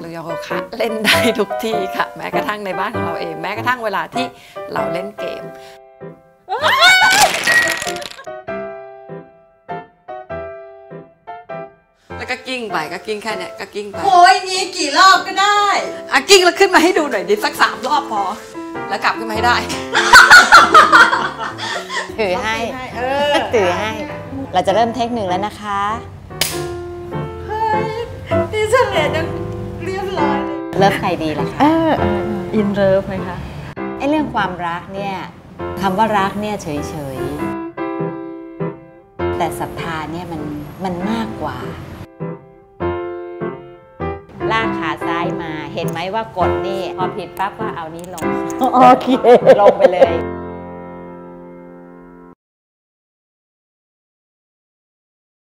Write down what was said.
เรือโยคะเล่นได้ทุกที่ค่ะ แม้กระทั่งในบ้านของเราเอง แม้กระทั่งเวลาที่เราเล่นเกมแล้วก็กิ้งไปก็กิ้งแค่เนี้ยก็กิ้งไปโอ้ยงี้กี่รอบก็ได้อะกิ้งแล้วขึ้นมาให้ดูหน่อยดิสักสามรอบพอ แล้วกลับขึ้นมาให้ได้ ถือให้ ถือให้ เราจะเริ่มเทคหนึ่งแล้วนะคะ เฮ้ยนี่เฉลี่ยยังเรียบร้อยเลยเลิฟใครดีล่ะคะอินเลิฟไหมคะไอ้เรื่องความรักเนี่ยคำว่ารักเนี่ยเฉยๆ แต่ศรัทธาเนี่ยมันมันมากกว่า ลากขาซ้ายมา เห็นไหมว่ากดนี่ พอผิดปั๊บก็เอานี้ลง โอเค ลงไปเลย